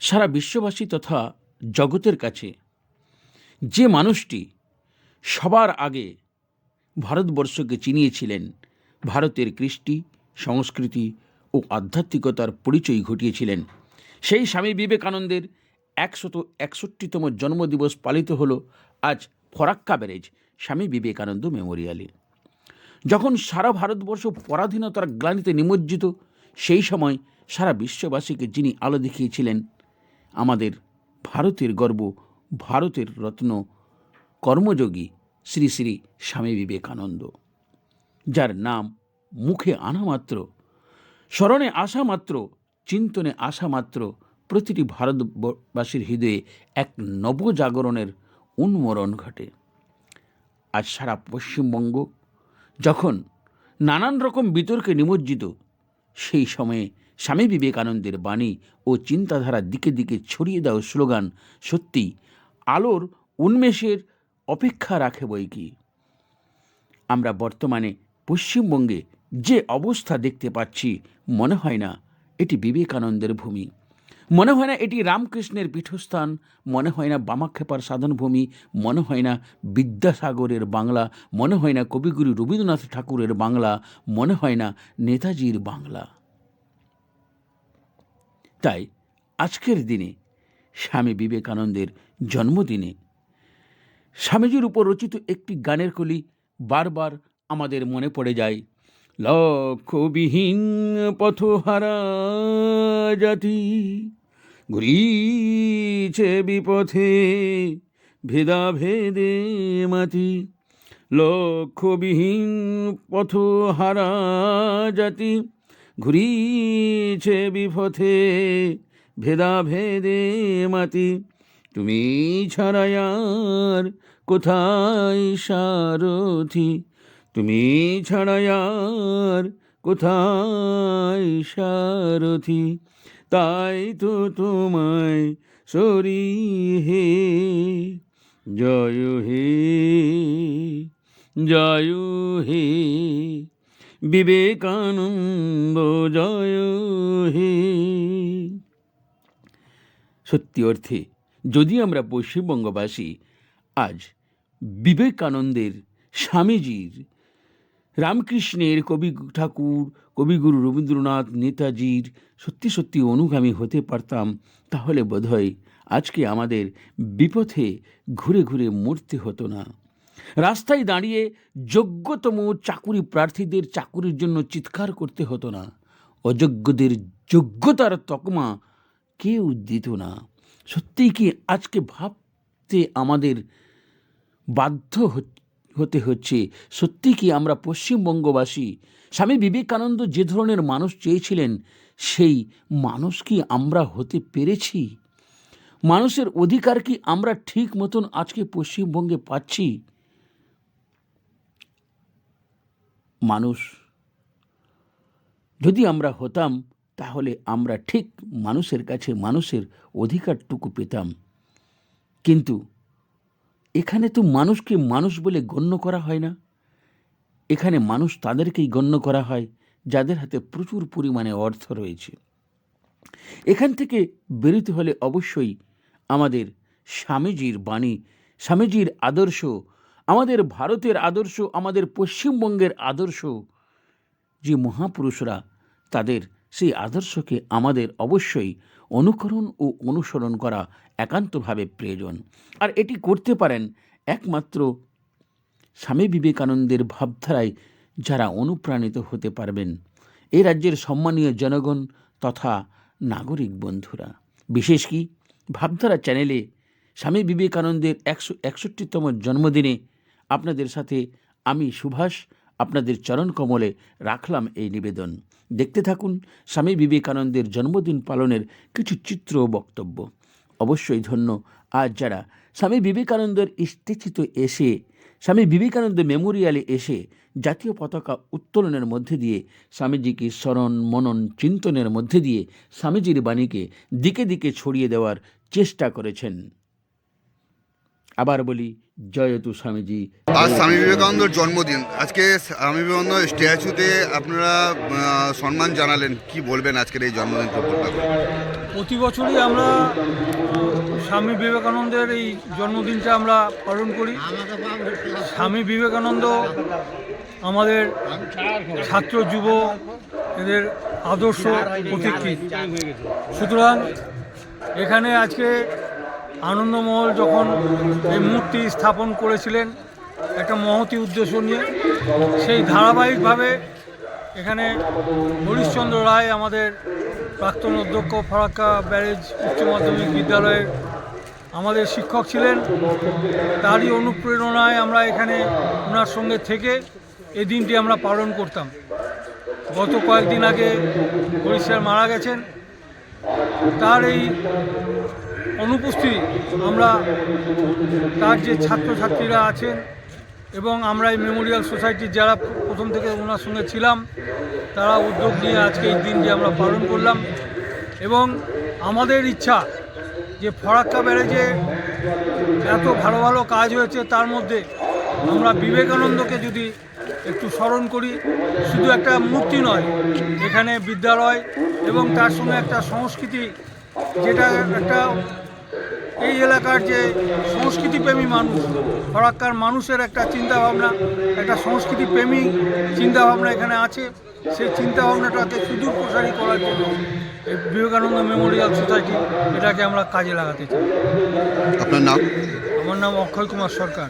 সারা বিশ্ববাসী তথা জগতের কাছে যে মানুষটি সবার আগে ভারতবর্ষকে চিনিয়েছিলেন, ভারতের কৃষ্টি, সংস্কৃতি ও আধ্যাত্মিকতার পরিচয় ঘটিয়েছিলেন। সেই স্বামী বিবেকানন্দের একশত একষট্টিতম জন্মদিবস পালিত হলো আজ ফরাক্কা ব্যারেজ স্বামী বিবেকানন্দ মেমোরিয়ালে। যখন সারা ভারতবর্ষ পরাধীনতার গ্লানিতে নিমজ্জিত, সেই সময় সারা বিশ্ববাসীকে যিনি আলো দেখিয়েছিলেন আমাদের ভারতের গর্ব, ভারতের রত্ন, কর্মযোগী শ্রী শ্রী স্বামী বিবেকানন্দ, যার নাম মুখে আনা মাত্র, স্মরণে আসা মাত্র, চিন্তনে আসা মাত্র প্রতিটি ভারতবাসীর হৃদয়ে এক নবজাগরণের উন্মরণ ঘটে। আজ সারা পশ্চিমবঙ্গ যখন নানান রকম বিতর্কে নিমজ্জিত, সেই সময়ে স্বামী বিবেকানন্দের বাণী ও চিন্তাধারা দিকে দিকে ছড়িয়ে দেওয়া স্লোগান সত্যি, আলোর উন্মেষের অপেক্ষা রাখে বই কি? আমরা বর্তমানে পশ্চিমবঙ্গে যে অবস্থা দেখতে পাচ্ছি, মনে হয় না এটি বিবেকানন্দের ভূমি। মনে হয় না এটি রামকৃষ্ণের পীঠস্থান, মনে হয় না বামাক্ষেপার সাধনভূমি, মনে হয় না বিদ্যাসাগরের বাংলা, মনে হয় না কবিগুরু রবীন্দ্রনাথ ঠাকুরের বাংলা, মনে হয় না নেতাজির বাংলা। তাই আজকের দিনে স্বামী বিবেকানন্দের জন্মদিনে স্বামীজির উপর রচিত একটি গানের কলি বারবার আমাদের মনে পড়ে যায়। লক্ষ্যবিহীন পথহারা জাতি, ঘুরিছে বিপথে ভেদা ভেদে মাতি লক্ষ্যবিহীন পথহারা জাতি ঘুরিছে বিপথে ভেদা ভেদে মাতি। তুমি ছাড়ায়ার কোথায় সারথি? তুমি ছাড়ায়ার কোথায় সারথি? তাই তো তোমায় সরি হে, জয় হে জয় হে। বিবেকানন্দ জয় হে সত্যি অর্থে, যদি আমরা পশ্চিমবঙ্গবাসী আজ বিবেকানন্দের স্বামীজির, রামকৃষ্ণের কবি ঠাকুর, কবিগুরু রবীন্দ্রনাথ নেতাজির সত্যি সত্যি অনুগামী হতে পারতাম, তাহলে বোধহয় আজকে আমাদের বিপথে ঘুরে ঘুরে মরতে হতো না। রাস্তায় দাঁড়িয়ে যোগ্যতম চাকুরি প্রার্থীদের চাকুরির জন্য চিৎকার করতে হতো না। অযোগ্যদের যোগ্যতার তকমা কেউ দিত না। সত্যিই কি আজকে ভাবতে আমাদের বাধ্য হতে হচ্ছে? সত্যি কি আমরা পশ্চিমবঙ্গবাসী? স্বামী বিবেকানন্দ যে ধরনের মানুষ চেয়েছিলেন, সেই মানুষ কি আমরা হতে পেরেছি? মানুষের অধিকার কি আমরা ঠিক মতন আজকে পশ্চিমবঙ্গে পাচ্ছি? মানুষ। যদি আমরা হতাম, তাহলে আমরা ঠিক মানুষের কাছে মানুষের অধিকারটুকু পেতাম। কিন্তু এখানে তো মানুষকে মানুষ বলে গণ্য করা হয় না। এখানে মানুষ তাদেরকেই গণ্য করা হয়, যাদের হাতে প্রচুর পরিমাণে অর্থ রয়েছে। এখান থেকে বেরোতে হলে অবশ্যই আমাদের স্বামীজির বাণী, স্বামীজির আদর্শ আমাদের ভারতের আদর্শ, আমাদের পশ্চিমবঙ্গের আদর্শ যে মহাপুরুষরা, তাদের সেই আদর্শকে আমাদের অবশ্যই অনুকরণ ও অনুসরণ করা একান্তভাবে প্রয়োজন। আর এটি করতে পারেন একমাত্র স্বামী বিবেকানন্দের ভাবধারায় যারা অনুপ্রাণিত হতে পারবেন। এ রাজ্যের সম্মানীয় জনগণ তথা নাগরিক বন্ধুরা। বিশেষ কি, ভাবধারা চ্যানেলে স্বামী বিবেকানন্দের একশো একষট্টিতম জন্মদিনে আপনাদের সাথে আমি সুভাষ আপনাদের চরণ কমলে রাখলাম এই নিবেদন। দেখতে থাকুন স্বামী বিবেকানন্দের জন্মদিন পালনের কিছু চিত্র ও বক্তব্য। অবশ্যই ধন্য আজ যারা স্বামী বিবেকানন্দের স্টেচিত এসে, স্বামী বিবেকানন্দ মেমোরিয়ালে এসে জাতীয় পতাকা উত্তোলনের মধ্যে দিয়ে, স্বামীজিকে স্মরণ, মনন, চিন্তনের মধ্যে দিয়ে স্বামীজির বাণীকে দিকে দিকে ছড়িয়ে দেওয়ার চেষ্টা করেছেন। আবার বলি জয়তু স্বামীজি। আজ স্বামী বিবেকানন্দর জন্মদিন। আজকে স্বামী বিবেকানন্দ স্ট্যাচুতে আপনারা সম্মান জানালেন। কি বলবেন আজকের এই জন্মদিন প্রতি বছরই আমরা স্বামী বিবেকানন্দের এই জন্মদিনটা আমরা পালন করি। স্বামী বিবেকানন্দ আমাদের ছাত্র যুব এদের আদর্শ প্রতীকী। সুতরাং এখানে আজকে আনন্দমহল যখন এই মূর্তি স্থাপন করেছিলেন, একটা মহতি উদ্দেশ্য নিয়ে, সেই ধারাবাহিকভাবে এখানে হরিশ্চন্দ্র রায়, আমাদের প্রাক্তন অধ্যক্ষ ফরাক্কা ব্যারেজ উচ্চ মাধ্যমিক বিদ্যালয়ের আমাদের শিক্ষক ছিলেন, তারই অনুপ্রেরণায় আমরা এখানে ওনার সঙ্গে থেকে এই দিনটি আমরা পালন করতাম। গত কয়েকদিন আগে হরিশ্বার মারা গেছেন। তার এই অনুপস্থিতি আমরা তার যে ছাত্রছাত্রীরা আছেন এবং আমরা এই মেমোরিয়াল সোসাইটির যারা প্রথম থেকে ওনার সঙ্গে ছিলাম, তারা উদ্যোগ নিয়ে আজকে এই দিনটি আমরা পালন করলাম এবং আমাদের ইচ্ছা যে ফরাক্কা ব্যারেজে এত ভালো ভালো কাজ হয়েছে তার মধ্যে আমরা বিবেকানন্দকে যদি একটু স্মরণ করি, শুধু একটা মূর্তি নয়, এখানে বিদ্যালয় এবং তার সঙ্গে একটা সংস্কৃতি যেটা একটা এই এলাকার যে সংস্কৃতিপ্রেমী মানুষ ফরাক্কার মানুষের একটা চিন্তাভাবনা একটা সংস্কৃতিপ্রেমী চিন্তাভাবনা এখানে আছে। সেই চিন্তাভাবনাটাকে সুদূর প্রসারী করার জন্য এই বিবেকানন্দ মেমোরিয়াল সোসাইটি এটাকে আমরা কাজে লাগাতে চাই। আপনার নাম? আমার নাম অক্ষয় কুমার সরকার।